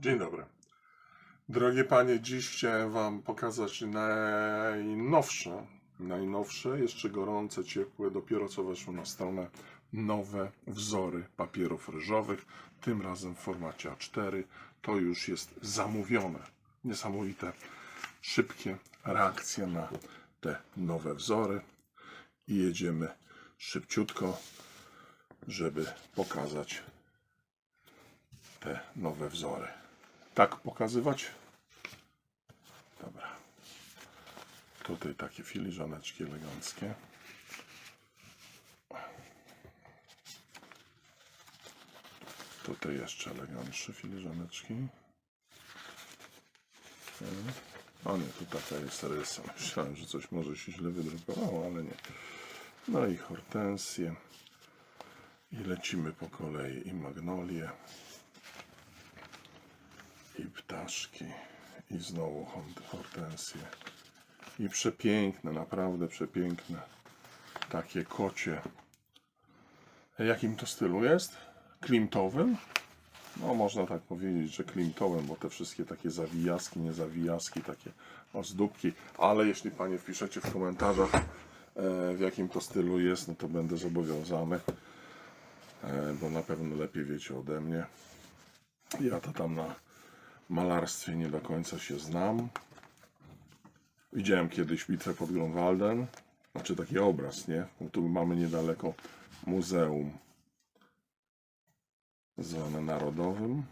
Dzień dobry. Drogie panie, dziś chciałem wam pokazać najnowsze, najnowsze, jeszcze gorące, ciepłe, dopiero co weszły na stronę nowe wzory papierów ryżowych, tym razem w formacie A4. To już jest zamówione. Niesamowite, szybkie reakcje na te nowe wzory i jedziemy szybciutko, żeby pokazać te nowe wzory. Tak pokazywać? Dobra. Tutaj takie filiżaneczki eleganckie. Tutaj jeszcze elegantsze filiżaneczki. O nie, tu taka jest rysa. Myślałem, że coś może się źle wydrukowało, ale nie. No i hortensje. I lecimy po kolei. I magnolie ptaszki, i znowu hortensje. I przepiękne, naprawdę przepiękne. Takie kocie. Jakim to stylu jest? Klimtowym? No, można tak powiedzieć, że klimtowym, bo te wszystkie takie zawijaski, niezawijaski, takie ozdóbki. Ale jeśli Panie wpiszecie w komentarzach, e, w jakim to stylu jest, no to będę zobowiązany, e, bo na pewno lepiej wiecie ode mnie. Ja to tam na malarstwie nie do końca się znam. Widziałem kiedyś bitwę pod Grunwaldem. Znaczy taki obraz, nie? Bo tu mamy niedaleko muzeum zwane Narodowym.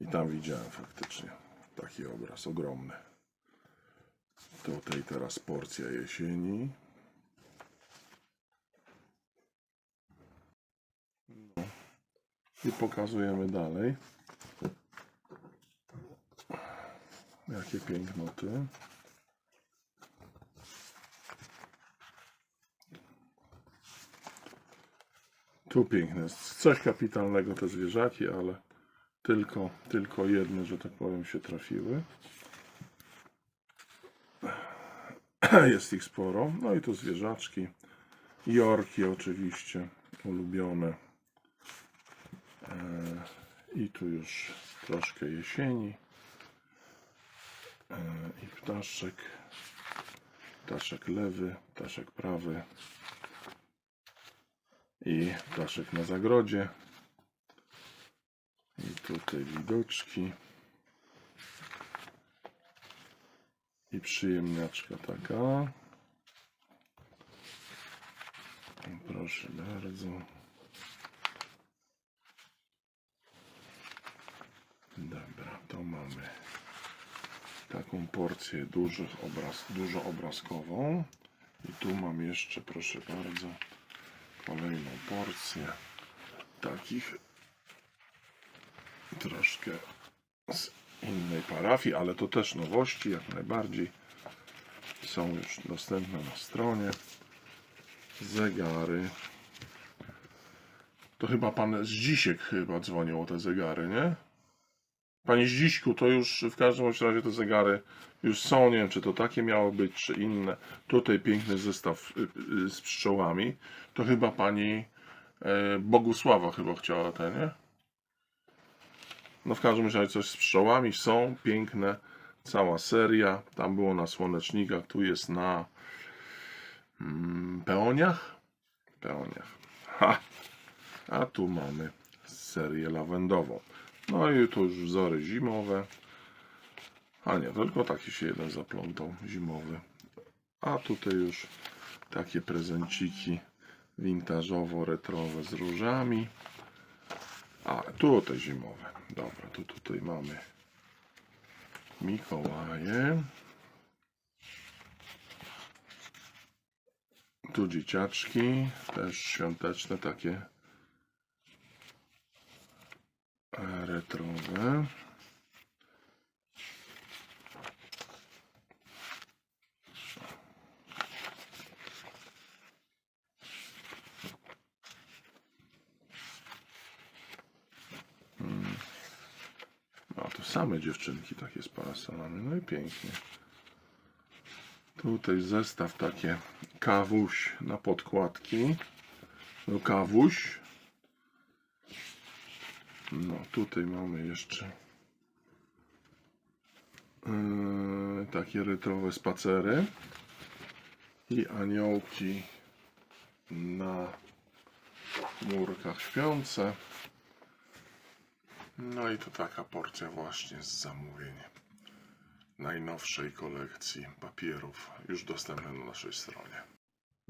I tam widziałem faktycznie taki obraz ogromny. Tutaj teraz porcja jesieni. No. I pokazujemy dalej. Jakie pięknoty. Tu piękne. Coś kapitalnego te zwierzaki, ale tylko, tylko jedne, że tak powiem, się trafiły. Jest ich sporo. No i tu zwierzaczki. Jorki oczywiście, ulubione. E, I tu już troszkę jesieni. E, i ptaszek, ptaszek lewy, ptaszek prawy i ptaszek na zagrodzie. I tutaj widoczki. I przyjemniaczka taka. Proszę bardzo. Dobra, to mamy taką porcję dużych obraz, dużo obrazkową. I tu mam jeszcze, proszę bardzo, kolejną porcję takich troszkę z innej parafii, ale to też nowości, jak najbardziej. Są już dostępne na stronie. Zegary. To chyba pan z chyba dzwonił o te zegary, nie? Panie Zdziśku, to już w każdym razie te zegary już są. Nie wiem, czy to takie miało być, czy inne. Tutaj piękny zestaw y, y, z pszczołami. To chyba pani e, Bogusława chyba chciała te, nie? No w każdym razie coś z pszczołami są. Piękne. Cała seria. Tam było na słonecznikach. Tu jest na mm, peoniach. Peoniach. Ha! A tu mamy serię lawendową. No i tu już wzory zimowe. A nie, tylko taki się jeden zaplątał, zimowy. A tutaj już takie prezenciki wintażowo-retrowe z różami. A tutaj zimowe. Dobra, to tutaj mamy Mikołaje. Tu dzieciaczki, też świąteczne takie retrowe. Mm. No to same dziewczynki takie z parasolami. No i pięknie. Tutaj zestaw takie kawuś na podkładki. No kawuś. No, tutaj mamy jeszcze yy, takie retrowe spacery i aniołki na murkach śpiące. No i to taka porcja właśnie z zamówień najnowszej kolekcji papierów, już dostępne na naszej stronie.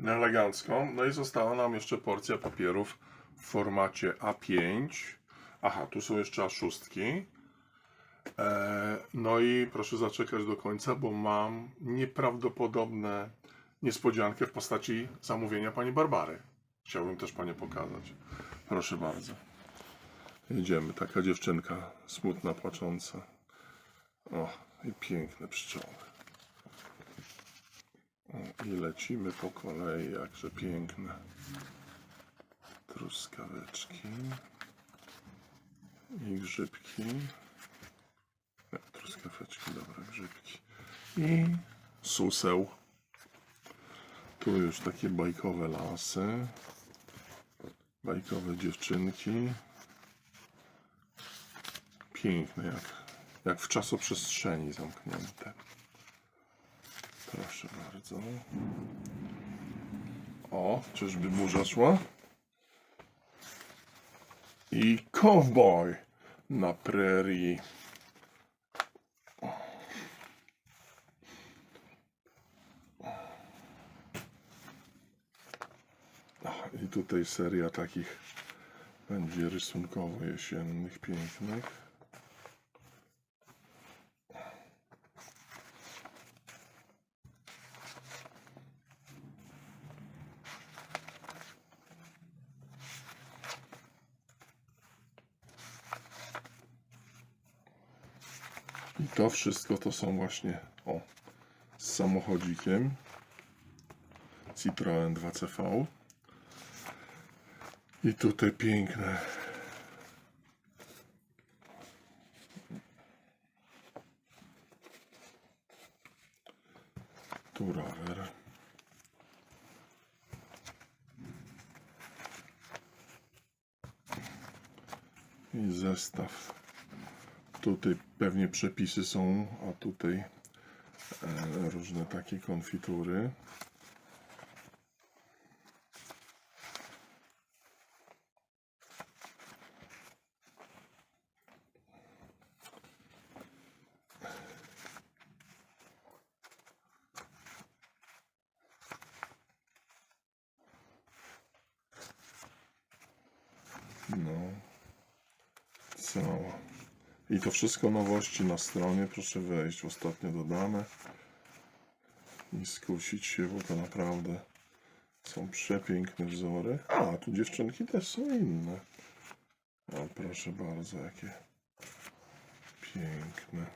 Elegancko. No i została nam jeszcze porcja papierów w formacie A5. Aha, tu są jeszcze A6. E, no i proszę zaczekać do końca, bo mam nieprawdopodobne niespodziankę w postaci zamówienia pani Barbary. Chciałbym też panią pokazać. Proszę bardzo. Jedziemy. Taka dziewczynka smutna, płacząca. O, i piękne pszczoły. O, I lecimy po kolei, jakże piękne. Truskaweczki. I grzybki. Nie, truskaweczki, dobra, grzybki. I suseł. Tu już takie bajkowe lasy. Bajkowe dziewczynki. Piękne, jak, jak w czasoprzestrzeni zamknięte. Proszę bardzo. O, czyżby burza szła? I cowboy na prerii. I tutaj seria takich będzie rysunkowo jesiennych, pięknych. To wszystko to są właśnie o z samochodzikiem Citroen 2CV. I tutaj piękne. Tu. I zestaw. Tutaj pewnie przepisy są, a tutaj e, różne takie konfitury. No. Cała. I to wszystko nowości na stronie. Proszę wejść. Ostatnio dodane. I skusić się, bo to naprawdę są przepiękne wzory. A, tu dziewczynki też są inne. O, proszę bardzo, jakie piękne.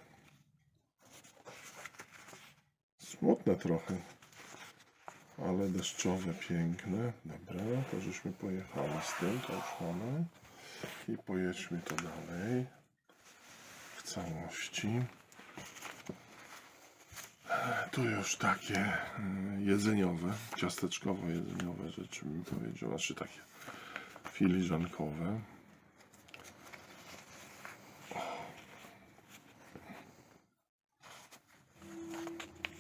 Smutne trochę, ale deszczowe, piękne. Dobra, to żeśmy pojechali z tym, to już mamy. I pojedźmy to dalej w całości. Tu już takie y, jedzeniowe, ciasteczkowo-jedzeniowe rzeczy bym powiedział, znaczy takie filiżankowe.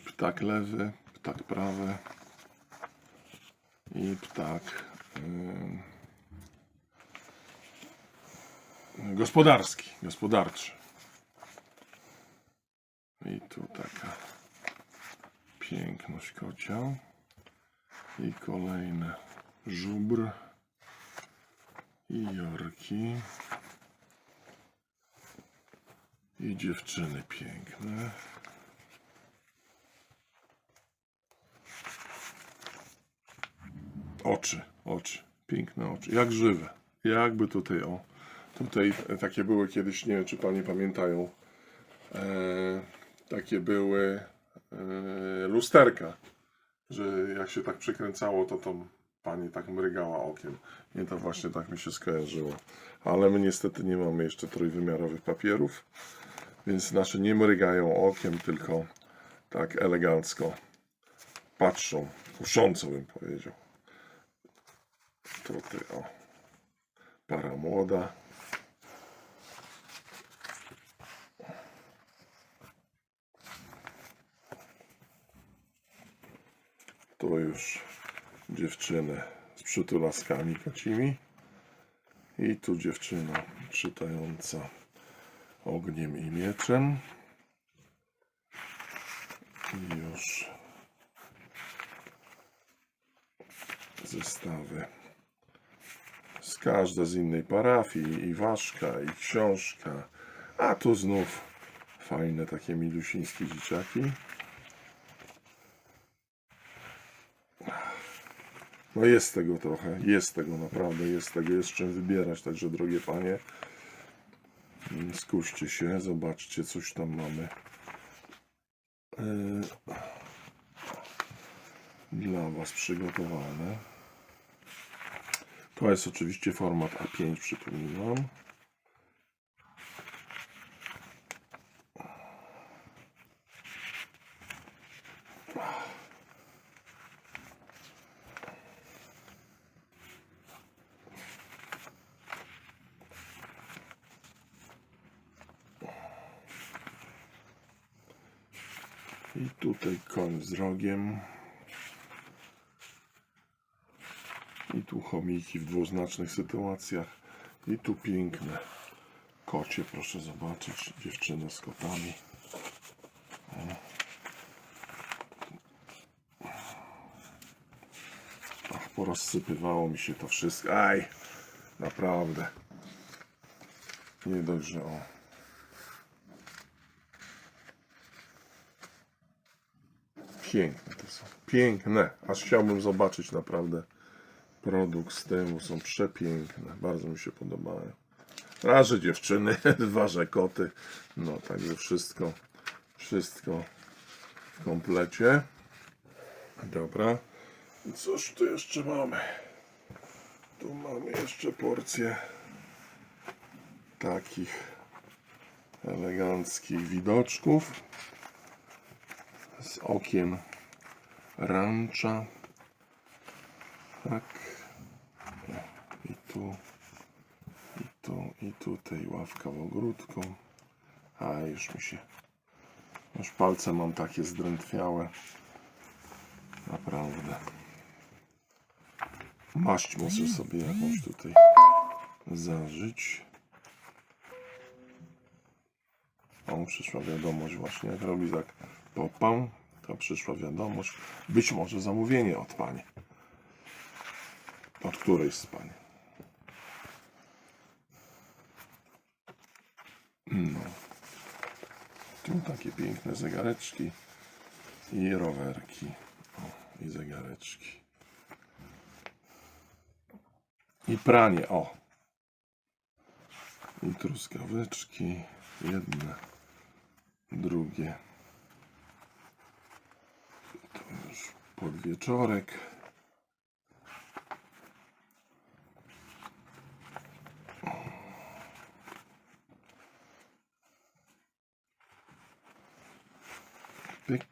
Ptak lewy, ptak prawy i ptak y, gospodarski, gospodarczy. I tu taka piękność kocia. I kolejne żubr. I jorki. I dziewczyny piękne. Oczy, oczy, piękne oczy, jak żywe. Jakby tutaj, o, tutaj takie były kiedyś, nie wiem czy panie pamiętają, e, takie były e, lusterka, że jak się tak przekręcało, to to pani tak mrygała okiem. Nie to właśnie tak mi się skojarzyło. Ale my niestety nie mamy jeszcze trójwymiarowych papierów, więc nasze nie mrygają okiem, tylko tak elegancko patrzą, kusząco bym powiedział. Tutaj o, para młoda. Tu już z przytulaskami kocimi. I tu dziewczyna czytająca ogniem i mieczem. I już zestawy z każde z innej parafii i ważka i książka a tu znów fajne takie milusińskie dzieciaki no jest tego trochę jest tego naprawdę jest tego jest czym wybierać także drogie panie mm, skuście się zobaczcie coś tam mamy Yy, dla Was przygotowane. To jest oczywiście format A5, przypominam. I tutaj koń z. I tu chomiki w dwuznacznych sytuacjach. I tu piękne kocie, proszę zobaczyć. Dziewczyny z kotami. Ach, porozsypywało mi się to wszystko. Aj, naprawdę. Nie dość, że o. Piękne to są. Piękne. Aż chciałbym zobaczyć naprawdę produkt z tyłu. Są przepiękne. Bardzo mi się podobają. Raz, że dziewczyny, że koty. No, także wszystko, wszystko w komplecie. Dobra. Cóż tu jeszcze mamy? Tu mamy jeszcze porcję takich eleganckich widoczków z okiem rancza. Tak. I tu, i tu, i tutaj ławka w ogródku. A już mi się. Już palce mam takie zdrętwiałe. Naprawdę. Maść muszę sobie jakąś tutaj zażyć. O, przyszła wiadomość właśnie, jak robi tak popam, to przyszła wiadomość, być może zamówienie od pani. Od którejś z pani. No. Tu takie piękne zegareczki i rowerki. O, i zegareczki. I pranie, o. I truskaweczki. Jedne, drugie. To już podwieczorek. Pyk.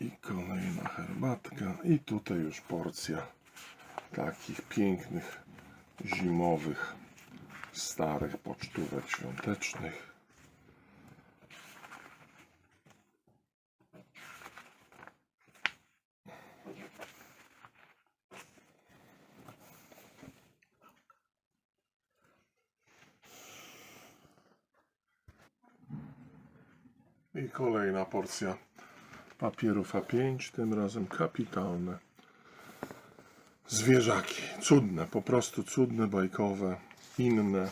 I kolejna herbatka. I tutaj już porcja takich pięknych zimowych starych pocztówek świątecznych. I kolejna porcja papierów A5, tym razem kapitalne. Zwierzaki, cudne, po prostu cudne, bajkowe, inne,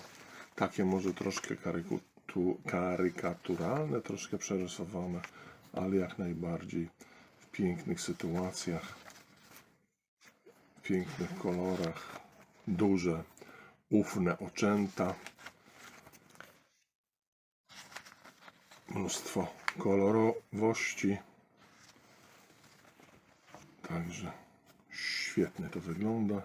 takie może troszkę karykaturalne, troszkę przerysowane, ale jak najbardziej w pięknych sytuacjach, w pięknych kolorach, duże, ufne oczęta, mnóstwo kolorowości, także świetnie to wygląda.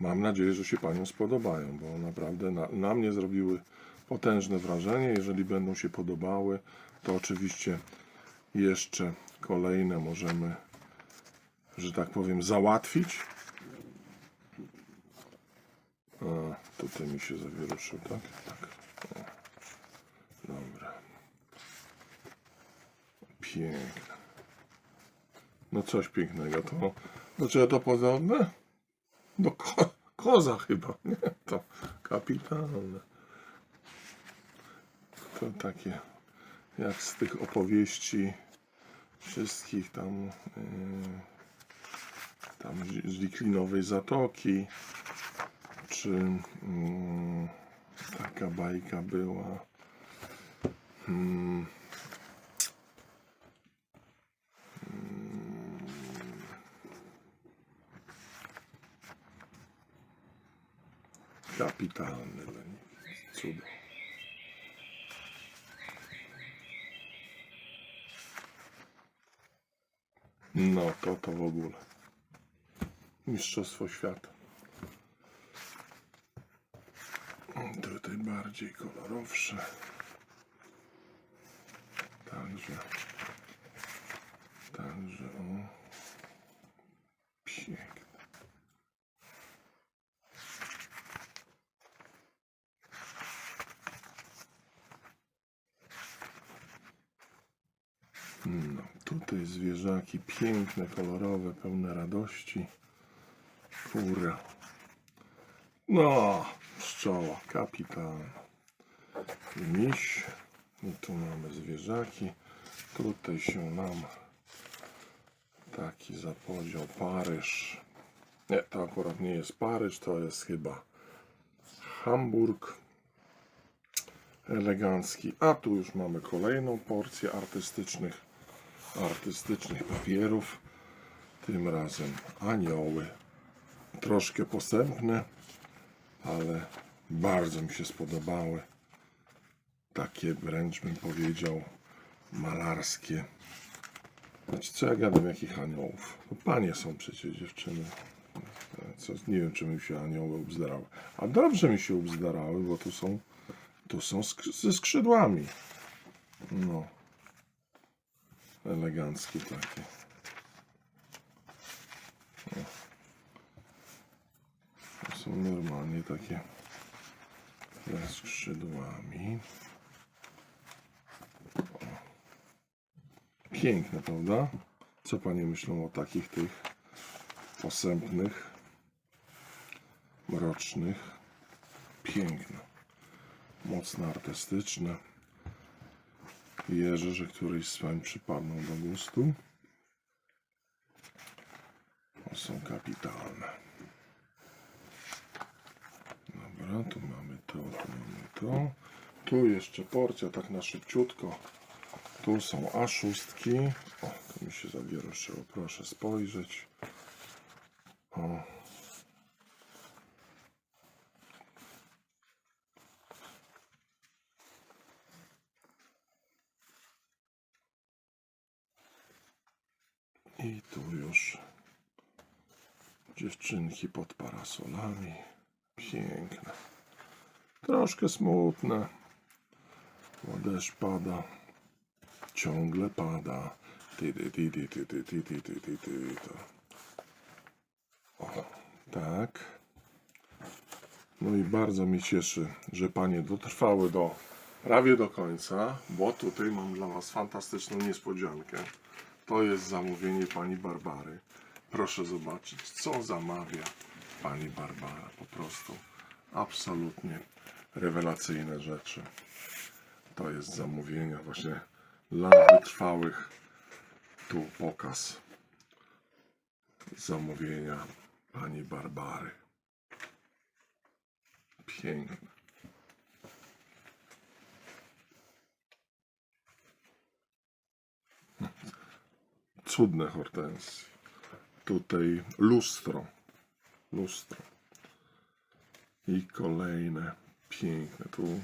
Mam nadzieję, że się Paniom spodobają, bo naprawdę na, na mnie zrobiły potężne wrażenie. Jeżeli będą się podobały, to oczywiście jeszcze kolejne możemy, że tak powiem, załatwić. A, tutaj mi się zawieruszył, tak? Tak. O. Dobra. Piękne. No coś pięknego. To, czego to podobne? Do ko koza chyba, nie? To kapitalne. To takie jak z tych opowieści wszystkich tam yy, tam z- Zatoki czy mm, taka bajka była mm, kapitalny leniwiec, cudo. No to to w ogóle. Mistrzostwo świata. Tutaj bardziej kolorowsze. Także o. Piękne. No, tutaj zwierzaki piękne, kolorowe, pełne radości. Kura. No, pszczoła, kapitan. Miś. I tu mamy zwierzaki. Tutaj się nam taki zapodział Paryż. Nie, to akurat nie jest Paryż, to jest chyba Hamburg. Elegancki. A tu już mamy kolejną porcję artystycznych, artystycznych papierów. Tym razem anioły. Troszkę posępne, ale bardzo mi się spodobały. Takie wręcz bym powiedział malarskie. Znaczy, co ja gadam, jakich aniołów? No, panie są przecież dziewczyny. Co, nie wiem, czy mi się anioły ubzdarały. A dobrze mi się ubzdarały, bo tu są, tu są ze skrzydłami. No. Eleganckie takie. To są normalnie takie ze skrzydłami. Piękne, prawda? Co panie myślą o takich tych posępnych, mrocznych? Piękne. Mocno artystyczne. Wierzę, że któryś z pań przypadną do gustu. O, są kapitalne. Dobra, tu mamy to, tu mamy to. Tu jeszcze porcja, tak na szybciutko. Tu są A6. O, tu mi się zawieruszyło. Proszę spojrzeć. O. I tu już pod parasolami. Piękne. Troszkę smutne. Bo deszcz pada. Ciągle pada. Ty, ty, ty, ty, ty, ty, ty, ty, ty, ty, ty. O, tak. No i bardzo mnie cieszy, że panie dotrwały do prawie do końca, bo tutaj mam dla was fantastyczną niespodziankę. To jest zamówienie pani Barbary. Proszę zobaczyć, co zamawia pani Barbara. Po prostu absolutnie rewelacyjne rzeczy. To jest zamówienie właśnie dla wytrwałych. Tu pokaz zamówienia pani Barbary. Piękne. Cudne hortensje. Tutaj lustro. Lustro. I kolejne piękne. Tu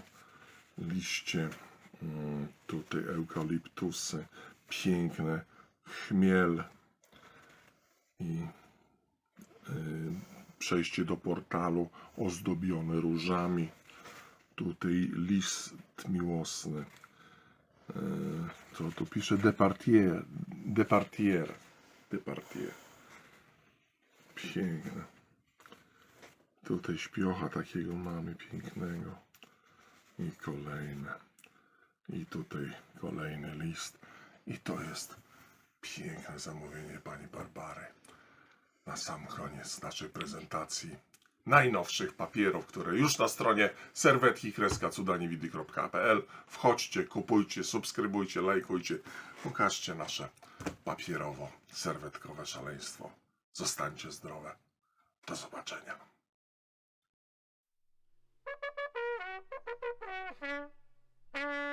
liście. mm, Tutaj eukaliptusy. Piękne. Chmiel. I y, przejście do portalu ozdobione różami. Tutaj list miłosny. Y, Co tu pisze? Departier. Departier. Departier. Piękne. Tutaj śpiocha takiego mamy pięknego. I kolejne. I tutaj kolejny list. I to jest Piękne zamówienie pani Barbary. Na sam koniec naszej prezentacji najnowszych papierów, które już na stronie serwetki-cudaniewidy.pl Wchodźcie, kupujcie, subskrybujcie, lajkujcie. Pokażcie nasze papierowo-serwetkowe szaleństwo. Zostańcie zdrowe. Do zobaczenia. You.